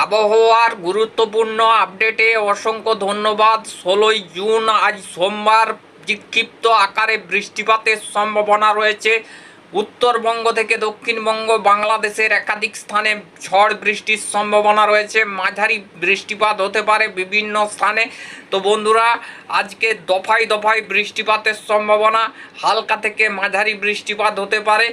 আবহাওয়ার গুরুত্বপূর্ণ আপডেটে অসংখ্য ধন্যবাদ। ষোলোই জুন, আজ সোমবার, বিক্ষিপ্ত আকারে বৃষ্টিপাতের সম্ভাবনা রয়েছে। উত্তরবঙ্গ থেকে দক্ষিণবঙ্গ, বাংলাদেশের একাধিক স্থানে ঝড় বৃষ্টির সম্ভাবনা রয়েছে। মাঝারি বৃষ্টিপাত হতে পারে বিভিন্ন স্থানে। তো বন্ধুরা, আজকে দফায় দফায় বৃষ্টিপাতের সম্ভাবনা, হালকা থেকে মাঝারি বৃষ্টিপাত হতে পারে।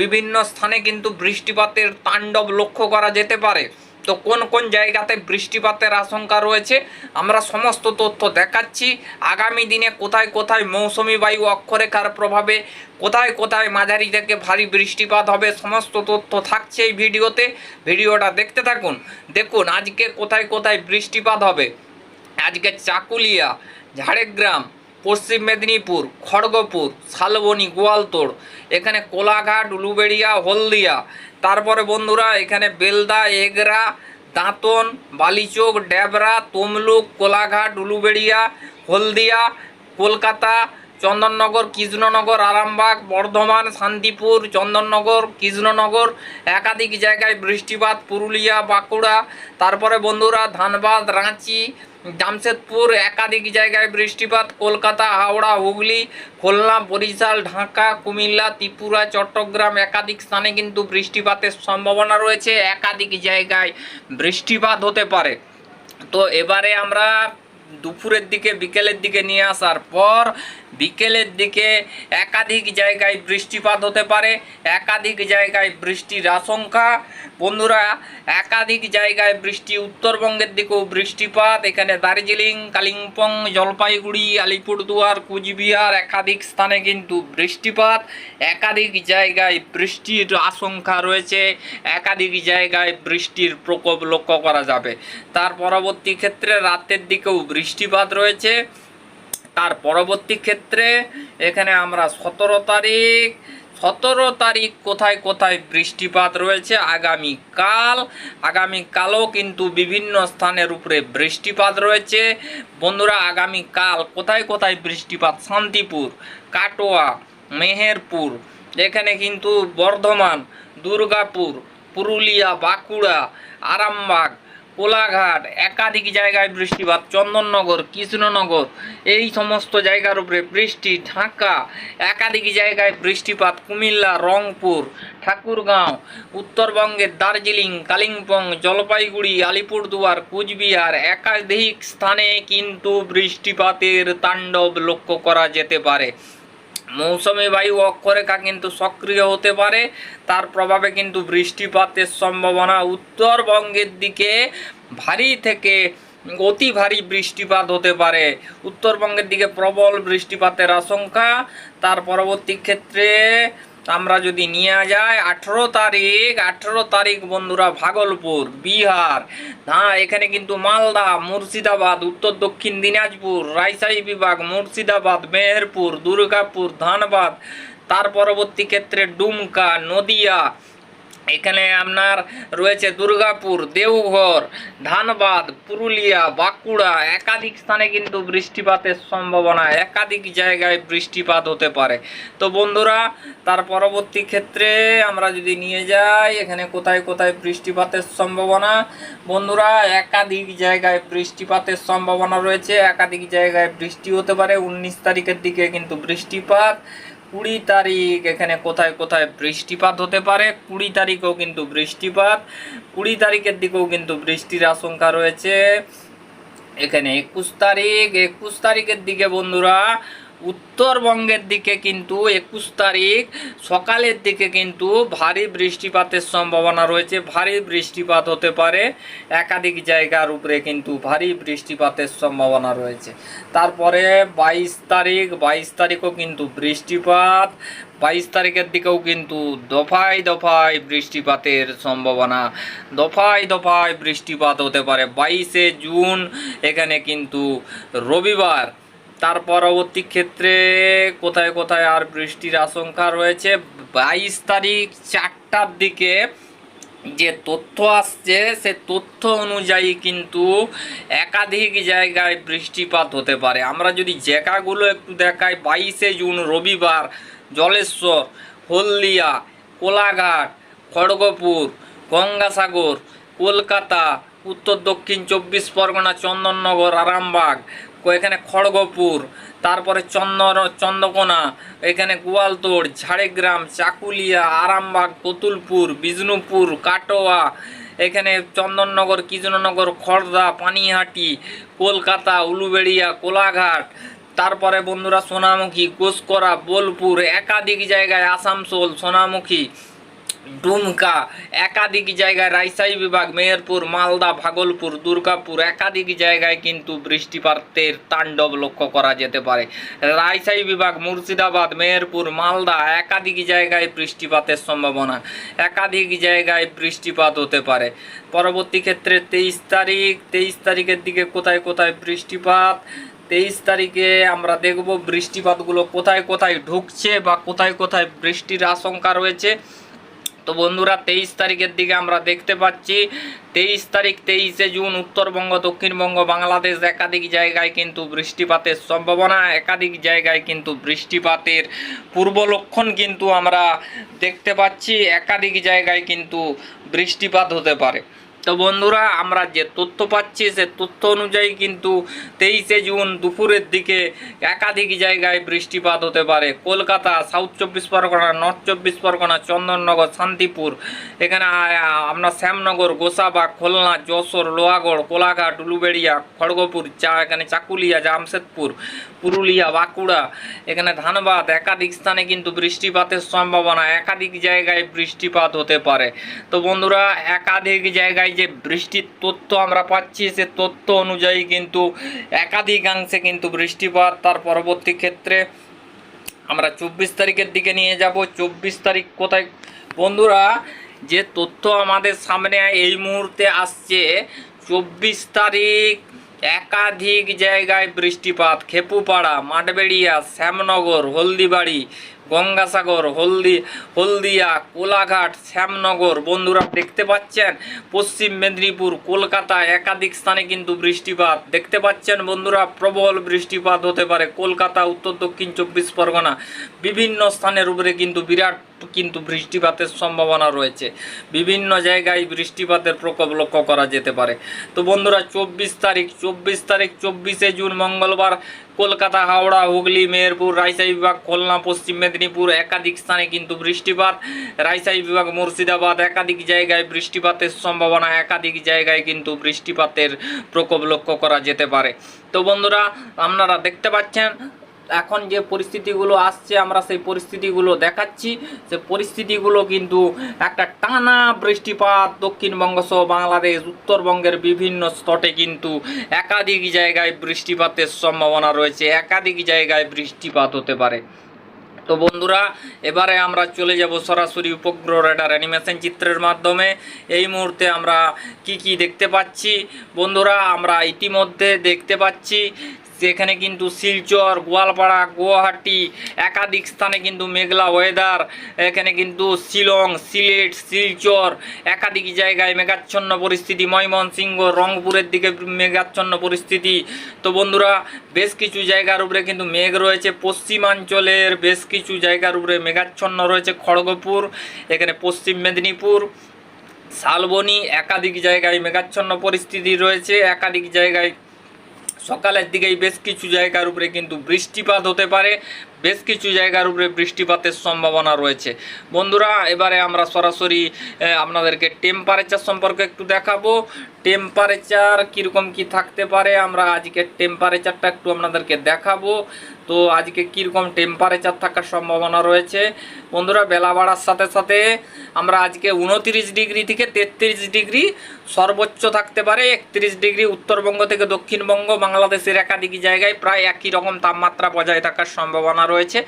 বিভিন্ন স্থানে কিন্তু বৃষ্টিপাতের তাণ্ডব লক্ষ্য করা যেতে পারে। তো কোন কোন জায়গাতে বৃষ্টিপাতের আশঙ্কা রয়েছে, আমরা সমস্ত তথ্য দেখাচ্ছি। আগামী দিনে কোথায় কোথায় মৌসুমি বায়ু অক্ষরেখার প্রভাবে, কোথায় কোথায় মাঝারি থেকে ভারী বৃষ্টিপাত হবে, সমস্ত তথ্য থাকছে এই ভিডিওতে। ভিডিওটা দেখতে থাকুন। দেখুন আজকে কোথায় কোথায় বৃষ্টিপাত হবে। আজকে চাকুলিয়া, ঝাড়গ্রাম, পশ্চিম মেদিনীপুর, খড়গপুর, শালবনী, গোয়ালতোড়, এখানে কোলাঘাট, উলুবেড়িয়া, হলদিয়া তারপরে বন্ধুরা এখানে বেলদা এগরা দাঁতন বালিচোক ড্যাবরা তমলুক কোলাঘাট উলুবেড়িয়া হলদিয়া কলকাতা চন্দননগর, কৃষ্ণনগর, আরামবাগ, বর্ধমান, শান্তিপুর, চন্দননগর, কৃষ্ণনগর, একাধিক জায়গায় বৃষ্টিপাত, পুরুলিয়া, বাঁকুড়া। তারপরে বন্ধুরা ধানবাদ, রাঁচি, জামশেদপুর, একাধিক জায়গায় বৃষ্টিপাত, কলকাতা, হাওড়া, হুগলি, খুলনা, বরিশাল, ঢাকা, কুমিল্লা, ত্রিপুরা, চট্টগ্রাম একাধিক স্থানে কিন্তু বৃষ্টিপাতের সম্ভাবনা রয়েছে। একাধিক জায়গায় বৃষ্টিপাত হতে পারে। তো এবারে আমরা দুপুরের দিকে, বিকেলের দিকে নিয়ে আসার পর বিকেলের দিকে একাধিক জায়গায় বৃষ্টিপাত হতে পারে, একাধিক জায়গায় বৃষ্টির আশঙ্কা। বন্ধুরা, একাধিক জায়গায় বৃষ্টি, উত্তরবঙ্গের দিকেও বৃষ্টিপাত। এখানে দার্জিলিং, কালিম্পং, জলপাইগুড়ি, আলিপুরদুয়ার, কুচবিহার একাধিক স্থানে কিন্তু বৃষ্টিপাত। একাধিক জায়গায় বৃষ্টির আশঙ্কা রয়েছে, একাধিক জায়গায় বৃষ্টির প্রকোপ লক্ষ্য করা যাবে। তার পরবর্তী ক্ষেত্রে রাতের দিকেও বৃষ্টিপাত রয়েছে। তার পরবর্তী ক্ষেত্রে এখানে আমরা সতেরো তারিখ সতেরো তারিখ কোথায় কোথায় বৃষ্টিপাত রয়েছে, আগামীকাল, আগামীকালও কিন্তু বিভিন্ন স্থানের উপরে বৃষ্টিপাত রয়েছে। বন্ধুরা, আগামীকাল কোথায় কোথায় বৃষ্টিপাত? শান্তিপুর, কাটোয়া, মেহেরপুর, এখানে কিন্তু বর্ধমান, দুর্গাপুর, পুরুলিয়া, বাঁকুড়া, আরামবাগ কোলাঘাট, একাধিক জায়গায় বৃষ্টিপাত, চন্দননগর, কৃষ্ণনগর, এই সমস্ত জায়গার উপরে বৃষ্টি, ঢাকা, একাধিক জায়গায় বৃষ্টিপাত, কুমিল্লা, রংপুর, ঠাকুরগাঁও, উত্তরবঙ্গের দার্জিলিং, কালিম্পং, জলপাইগুড়ি, আলিপুরদুয়ার, কুচবিহার, একাধিক স্থানে কিন্তু বৃষ্টিপাতের তাণ্ডব লক্ষ্য করা যেতে পারে। মৌসুমি বায়ু অক্ষরেখা কিন্তু সক্রিয় হতে পারে। তার প্রভাবে কিন্তু বৃষ্টিপাতের সম্ভাবনা উত্তরবঙ্গের দিকে ভারী থেকে অতি ভারী বৃষ্টিপাত হতে পারে। উত্তরবঙ্গের দিকে প্রবল বৃষ্টিপাতের আশঙ্কা। তার পরবর্তী ক্ষেত্রে আমরা যদি নিয়ে যাই আঠেরো তারিখ আঠেরো তারিখ বন্ধুরা ভাগলপুর, বিহার। হ্যাঁ এখানে কিন্তু মালদা, মুর্শিদাবাদ, উত্তর দক্ষিণ দিনাজপুর রাইসাই বিভাগ, মুর্শিদাবাদ, মেহেরপুর, দুর্গাপুর, ধানবাদ, তার পরবর্তী ক্ষেত্রে ডুমকা, নদিয়া এখানে আপনার রয়েছে দুর্গাপুর, দেওঘর, ধানবাদ, পুরুলিয়া, বাঁকুড়া। একাধিক স্থানে কিন্তু বৃষ্টিপাতের সম্ভাবনা, একাধিক জায়গায় বৃষ্টিপাত হতে পারে। তো বন্ধুরা, তার পরবর্তী ক্ষেত্রে আমরা যদি নিয়ে যাই, এখানে কোথায় কোথায় বৃষ্টিপাতের সম্ভাবনা? বন্ধুরা, একাধিক জায়গায় বৃষ্টিপাতের সম্ভাবনা রয়েছে, একাধিক জায়গায় বৃষ্টি হতে পারে। উনিশ তারিখের দিকে কিন্তু বৃষ্টিপাত। কুড়ি তারিখ, এখানে কোথায় কোথায় বৃষ্টিপাত হতে পারে, কুড়ি তারিখেও কিন্তু বৃষ্টিপাত, কুড়ি তারিখের দিকেও কিন্তু বৃষ্টির আশঙ্কা রয়েছে। এখানে একুশ তারিখ, একুশ তারিখের দিকে বন্ধুরা উত্তরবঙ্গের দিকে কিন্তু একুশ তারিখ সকালের দিকে কিন্তু ভারী বৃষ্টিপাতের সম্ভাবনা রয়েছে। ভারী বৃষ্টিপাত হতে পারে, একাধিক জায়গার উপরে কিন্তু ভারী বৃষ্টিপাতের সম্ভাবনা রয়েছে। তারপরে বাইশ তারিখ, বাইশ তারিখও কিন্তু বৃষ্টিপাত, বাইশ তারিখের দিকেও কিন্তু দফায় দফায় বৃষ্টিপাতের সম্ভাবনা, দফায় দফায় বৃষ্টিপাত হতে পারে। বাইশে জুন এখানে কিন্তু রবিবার তার পরবর্তী ক্ষেত্রে কোথায় কোথায় আর বৃষ্টির আশঙ্কা রয়েছে? বাইশ তারিখ চারটার দিকে যে তথ্য আসছে, সে তথ্য অনুযায়ী কিন্তু একাধিক জায়গায় বৃষ্টিপাত হতে পারে। আমরা যদি জায়গাগুলো একটু দেখাই, বাইশে জুন রবিবার জলেশ্বর, হলদিয়া, কোলাঘাট, খড়গপুর, গঙ্গাসাগর, কলকাতা, উত্তর দক্ষিণ চব্বিশ পরগনা, চন্দননগর, আরামবাগ এখানে খড়গপুর, তারপরে চন্দন, চন্দ্রকোনা, এখানে গোয়ালতোড়, ঝাড়গ্রাম, চাকুলিয়া, আরামবাগ কতুলপুর বিষ্ণুপুর, কাটোয়া, এখানে চন্দননগর কৃষ্ণনগর খড়দা পানিহাটি, কলকাতা, উলুবেড়িয়া, কোলাঘাট, তারপরে বন্ধুরা সোনামুখী গোসকরা বোলপুর, একাধিক জায়গায় আসানসোল, সোনামুখী ডুমকা একাধিক জায়গায় রাজশাহী বিভাগ, মেহেরপুর, মালদা, ভাগলপুর, দুর্গাপুর, একাধিক জায়গায় কিন্তু বৃষ্টিপাতের তাণ্ডব লক্ষ্য করা যেতে পারে। রাজশাহী বিভাগ, মুর্শিদাবাদ, মেহেরপুর, মালদা একাধিক জায়গায় বৃষ্টিপাতের সম্ভাবনা। একাধিক জায়গায় বৃষ্টিপাত হতে পারে। পরবর্তী ক্ষেত্রে তেইশ তারিখ, তেইশ তারিখের দিকে কোথায় কোথায় বৃষ্টিপাত? তেইশ তারিখে আমরা দেখব বৃষ্টিপাতগুলো কোথায় কোথায় ঢুকছে বা কোথায় কোথায় বৃষ্টির আশঙ্কা রয়েছে। তো বন্ধুরা, তেইশ তারিখের দিকে আমরা দেখতে পাচ্ছি, তেইশ তারিখ, তেইশে জুন, উত্তরবঙ্গ, দক্ষিণবঙ্গ, বাংলাদেশ একাধিক জায়গায় কিন্তু বৃষ্টিপাতের সম্ভাবনা, একাধিক জায়গায় কিন্তু বৃষ্টিপাতের পূর্ব লক্ষণ কিন্তু আমরা দেখতে পাচ্ছি, একাধিক জায়গায় কিন্তু বৃষ্টিপাত হতে পারে। তো বন্ধুরা, আমরা যে তথ্য পাচ্ছি, সে তথ্য অনুযায়ী কিন্তু তেইশে জুন দুপুরের দিকে একাধিক জায়গায় বৃষ্টিপাত হতে পারে। কলকাতা সাউথ চব্বিশ পরগনা নর্থ চব্বিশ পরগনা, চন্দননগর, শান্তিপুর, এখানে, আ- আপনার শ্যামনগর, গোসাবা, খুলনা, যশোর, লোহাগড়, কোলাঘাট, উলুবেড়িয়া, খড়গপুর, চা, এখানে চাকুলিয়া, জামশেদপুর, পুরুলিয়া, বাঁকুড়া, এখানে ধানবাদ, একাধিক স্থানে কিন্তু বৃষ্টিপাতের সম্ভাবনা, একাধিক জায়গায় বৃষ্টিপাত হতে পারে। তো বন্ধুরা, একাধিক জায়গায় যে বৃষ্টির তথ্য আমরা পাচ্ছি, সে তথ্য অনুযায়ী কিন্তু একাধিকাংশে কিন্তু বৃষ্টিপাত। তার পরবর্তী ক্ষেত্রে আমরা চব্বিশ তারিখের দিকে নিয়ে যাব। চব্বিশ তারিখ কোথায়? বন্ধুরা, যে তথ্য আমাদের সামনে এই মুহূর্তে আসছে, চব্বিশ তারিখ একাধিক জায়গায় বৃষ্টিপাত। খেপুপাড়া, মাঠবেড়িয়া, শ্যামনগর, হলদিবাড়ি গঙ্গাসাগর, হলদি, হলদিয়া, কোলাঘাট, শ্যামনগর। বন্ধুরা, দেখতে পাচ্ছেন? পশ্চিম মেদিনীপুর, কলকাতা একাধিক স্থানে কিন্তু বৃষ্টিপাত। দেখতে পাচ্ছেন বন্ধুরা, প্রবল বৃষ্টিপাত হতে পারে। কলকাতা, উত্তর দক্ষিণ চব্বিশ পরগনা, বিভিন্ন স্থানের উপরে কিন্তু বিরাট কিন্তু বৃষ্টিপাতের সম্ভাবনা রয়েছে। বিভিন্ন জায়গায় বৃষ্টিপাতের প্রকোপ লক্ষ্য করা যেতে পারে। তো বন্ধুরা, চব্বিশ তারিখ চব্বিশ তারিখ, চব্বিশে জুন, মঙ্গলবার কলকাতা, হাওড়া, হুগলি, মেহেরপুর, রাজশাহী বিভাগ, খুলনা, পশ্চিম মেদিনীপুর একাধিক স্থানে কিন্তু বৃষ্টিপাত। রাজশাহী বিভাগ, মুর্শিদাবাদ একাধিক জায়গায় বৃষ্টিপাতের সম্ভাবনা, একাধিক জায়গায় কিন্তু বৃষ্টিপাতের প্রকোপ লক্ষ্য করা যেতে পারে। তো বন্ধুরা, আপনারা দেখতে পাচ্ছেন এখন যে পরিস্থিতিগুলো আসছে, আমরা সেই পরিস্থিতিগুলো দেখাচ্ছি। সে পরিস্থিতিগুলো কিন্তু একটা টানা বৃষ্টিপাত, দক্ষিণবঙ্গ সহ বাংলাদেশ, উত্তরবঙ্গের বিভিন্ন স্তটে কিন্তু একাধিক জায়গায় বৃষ্টিপাতের সম্ভাবনা রয়েছে, একাধিক জায়গায় বৃষ্টিপাত হতে পারে। তো বন্ধুরা, এবারে আমরা চলে যাব সরাসরি উপগ্রহ রেডার অ্যানিমেশন চিত্রের মাধ্যমে। এই মুহূর্তে আমরা কি কি দেখতে পাচ্ছি? বন্ধুরা, আমরা ইতিমধ্যে দেখতে পাচ্ছি সেখানে কিন্তু শিলচর, গোয়ালপাড়া, গুয়াহাটি, একাধিক স্থানে কিন্তু মেঘলা ওয়েদার এখানে কিন্তু শিলং, সিলেট, শিলচর, একাধিক জায়গায় মেঘাচ্ছন্ন পরিস্থিতি, ময়মনসিংহ, রংপুরের দিকে মেঘাচ্ছন্ন পরিস্থিতি। তো বন্ধুরা, বেশ কিছু জায়গার উপরে কিন্তু মেঘ রয়েছে। পশ্চিমাঞ্চলের বেশ কিছু জায়গার উপরে মেঘাচ্ছন্ন রয়েছে। খড়গপুর, এখানে পশ্চিম মেদিনীপুর, শালবনি, একাধিক জায়গায় মেঘাচ্ছন্ন পরিস্থিতি রয়েছে। একাধিক জায়গায় সকালের দিকেই বেশ কিছু জায়গার উপরে কিন্তু বৃষ্টিপাত হতে পারে, বেশ কিছু জায়গার উপরে বৃষ্টিপাতের সম্ভাবনা রয়েছে। বন্ধুরা, এবারে আমরা সরাসরি আপনাদেরকে টেম্পারেচার সম্পর্কে একটু দেখাবো। টেম্পারেচার কীরকম কি থাকতে পারে, আমরা আজকে টেম্পারেচারটা একটু আপনাদেরকে দেখাবো। তো আজকে কীরকম টেম্পারেচার থাকার সম্ভাবনা রয়েছে? বন্ধুরা, বেলা বাড়ার সাথে সাথে আমরা আজকে উনতিরিশ ডিগ্রি থেকে তেত্রিশ ডিগ্রি সর্বোচ্চ থাকতে পারে। একত্রিশ ডিগ্রি উত্তরবঙ্গ থেকে দক্ষিণবঙ্গ, বাংলাদেশের একাধিক জায়গায় প্রায় একই রকম তাপমাত্রা বজায় থাকার সম্ভাবনা রয়েছে।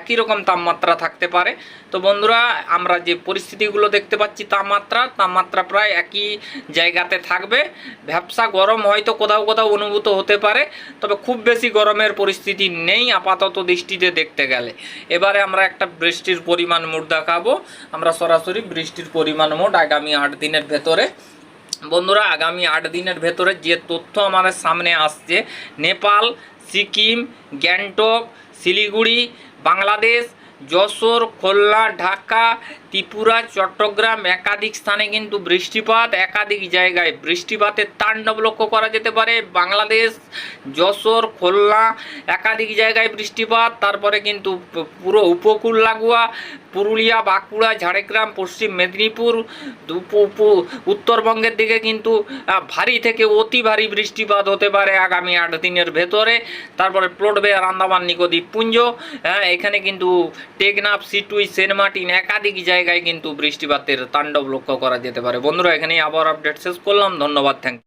একই রকম তাপমাত্রা থাকতে পারে। তো বন্ধুরা, আমরা যে পরিস্থিতিগুলো দেখতে পাচ্ছি তাপমাত্রা তাপমাত্রা প্রায় একই জায়গাতে থাকবে। ভ্যাবসা গরম হয়তো কোথাও কোথাও অনুভূত হতে পারে, তবে খুব বেশি গরমের পরিস্থিতি নেই। আপাতত দৃষ্টিতে দেখতে গেলে। এবারে আমরা একটা বৃষ্টির পরিমাণ মোট দেখাবো। আমরা সরাসরি বৃষ্টির পরিমাণ মোট আগামী আট দিনের ভেতরে। বন্ধুরা, আগামী আট দিনের ভেতরে যে তথ্য আমাদের সামনে আসছে, নেপাল, সিকিম, গ্যাংটক, শিলিগুড়ি, বাংলাদেশ যশোর, খুলনা, ঢাকা, ত্রিপুরা, চট্টগ্রাম একাধিক স্থানে কিন্তু বৃষ্টিপাত, একাধিক জায়গায় বৃষ্টিপাতের তাণ্ডব লক্ষ্য করা যেতে পারে। বাংলাদেশ, যশোর, খুলনা একাধিক জায়গায় বৃষ্টিপাত, তারপরে কিন্তু পুরো উপকূল লাগোয়া পুরুলিয়া, বাঁকুড়া, ঝাড়গ্রাম, পশ্চিম মেদিনীপুর উত্তরবঙ্গের দিকে কিন্তু ভারী থেকে অতি ভারী বৃষ্টিপাত হতে পারে আগামী আট দিনের ভেতরে। তারপরে প্লটবে আর আন্দামান নিকোদ্বীপ পুঞ্জ হ্যাঁ এখানে কিন্তু টেকনাফ, সিটুই সেন্ট মার্টিন একাধিক জায়গায় কিন্তু বৃষ্টিপাতের তাণ্ডব লক্ষ্য করা যেতে পারে। বন্ধুরা, এখানেই আবার আপডেট শেষ করলাম। ধন্যবাদ থ্যাংক